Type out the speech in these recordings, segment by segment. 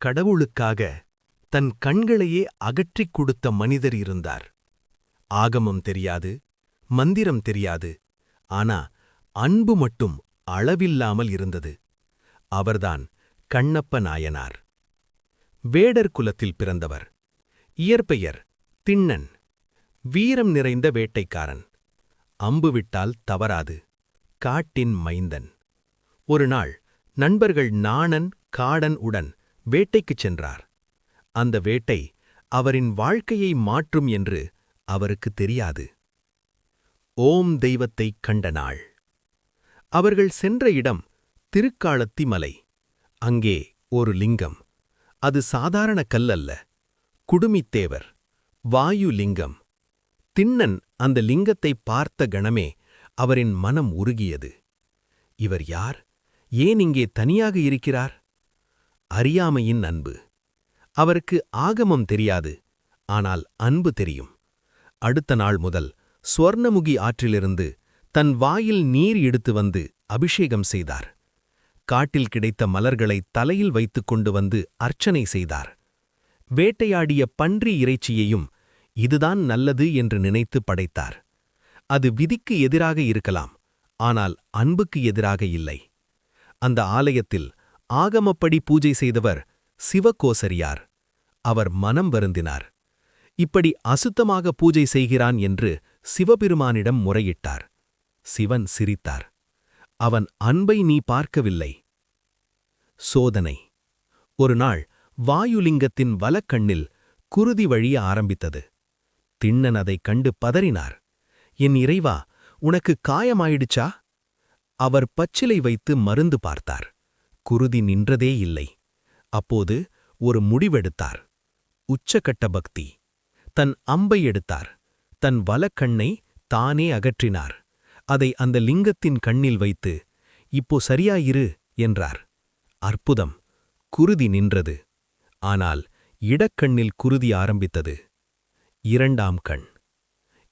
கடவுளுக்காக தன் கண்களையே அகற்றிக் கொடுத்த மனிதர் இருந்தார். ஆகமம் தெரியாது மந்திரம் தெரியாது ஆனா அன்பு மட்டும் அளவில்லாமல் இருந்தது. அவர்தான் கண்ணப்ப நாயனார். வேடர் குலத்தில் பிறந்தவர். இயற்பெயர் திண்ணன். வீரம் நிறைந்த வேட்டைக்காரன். அம்பு விட்டால் தவறாது காட்டின் மைந்தன். ஒரு நாள் நண்பர்கள் நாணன் காடன் உடன் வேட்டைக்குச் சென்றார். அந்த வேட்டை அவரின் வாழ்க்கையை மாற்றும் என்று அவருக்கு தெரியாது. ஓம் தெய்வத்தைக் கண்ட நாள். அவர்கள் சென்ற இடம் திருக்காளத்தி மலை அங்கே ஒரு லிங்கம். அது சாதாரண கல்லல்ல. குடுமித்தேவர் வாயு லிங்கம். திண்ணன் அந்த லிங்கத்தை பார்த்த கணமே அவரின் மனம் உருகியது. இவர் யார்? ஏன் இங்கே தனியாக இருக்கிறார்? அறியாமையின் அன்பு. அவருக்கு ஆகமம் தெரியாது ஆனால் அன்பு தெரியும். அடுத்த நாள் முதல் ஸ்வர்ணமுகி ஆற்றிலிருந்து தன் வாயில் நீர் எடுத்து வந்து அபிஷேகம் செய்தார். காட்டில் கிடைத்த மலர்களை தலையில் வைத்துக் கொண்டு வந்து அர்ச்சனை செய்தார். வேட்டையாடிய பன்றி இறைச்சியையும் இதுதான் நல்லது என்று நினைத்து படைத்தார். அது விதிக்கு எதிராக இருக்கலாம் ஆனால் அன்புக்கு எதிராக இல்லை. அந்த ஆலயத்தில் ஆகமப்படி பூஜை செய்தவர் சிவகோசரியார். அவர் மனம் வருந்தினார். இப்படி அசுத்தமாக பூஜை செய்கிறான் என்று சிவபெருமானிடம் முறையிட்டார். சிவன் சிரித்தார். அவன் அன்பை நீ பார்க்கவில்லை. சோதனை. ஒருநாள் வாயுலிங்கத்தின் வலக்கண்ணில் குருதி வழிய ஆரம்பித்தது. திண்ணன் அதைக் கண்டு பதறினார். என் இறைவா உனக்கு காயமாயிடுச்சா? அவர் பச்சிலை வைத்து மருந்து பார்த்தார். குருதி நின்றதே இல்லை. அப்போது ஒரு முடிவெடுத்தார். உச்சகட்ட பக்தி. தன் அம்பை எடுத்தார். தன் வலக்கண்ணை தானே அகற்றினார். அதை அந்த லிங்கத்தின் கண்ணில் வைத்து இப்போ சரியாயிரு என்றார். அற்புதம். குருதி நின்றது. ஆனால் இடக்கண்ணில் குருதி ஆரம்பித்தது. இரண்டாம் கண்.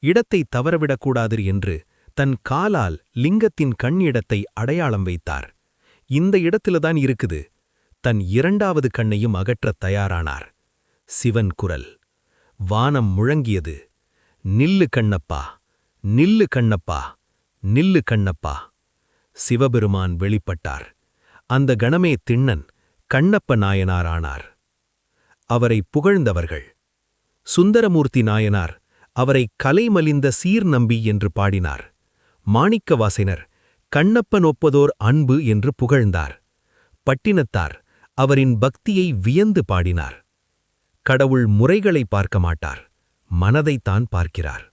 இடத்தை தவறவிடக்கூடாது என்று தன் காலால் லிங்கத்தின் கண் இடத்தை அடையாளம் வைத்தார். இந்த இடத்தில்தான் இருக்குது. தன் இரண்டாவது கண்ணையும் அகற்றத் தயாரானார். சிவன் குரல். வானம் முழங்கியது. நில்லு கண்ணப்பா. நில்லு கண்ணப்பா. நில்லு கண்ணப்பா. சிவபெருமான் வெளிப்பட்டார். அந்த கணமே திண்ணன் கண்ணப்ப நாயனாரானார். அவரை புகழ்ந்தவர்கள். சுந்தரமூர்த்தி நாயனார் அவரை கலைமலிந்த சீர் நம்பி என்று பாடினார். மாணிக்கவாசினர் கண்ணப்பன் ஒப்பதோர் அன்பு என்று புகழ்ந்தார். பட்டினத்தார் அவரின் பக்தியை வியந்து பாடினார். கடவுள் முறைகளை பார்க்க மாட்டார் மனதைத்தான் பார்க்கிறார்.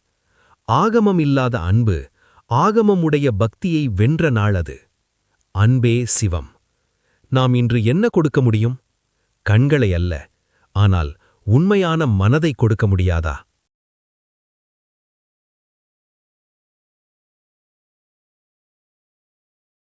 ஆகமம் இல்லாத அன்பு ஆகமமுடைய பக்தியை வென்ற நாள் அது. அன்பே சிவம். நாம் இன்று என்ன கொடுக்க முடியும்? கண்களை அல்ல ஆனால் உண்மையான மனதை கொடுக்க முடியாதா?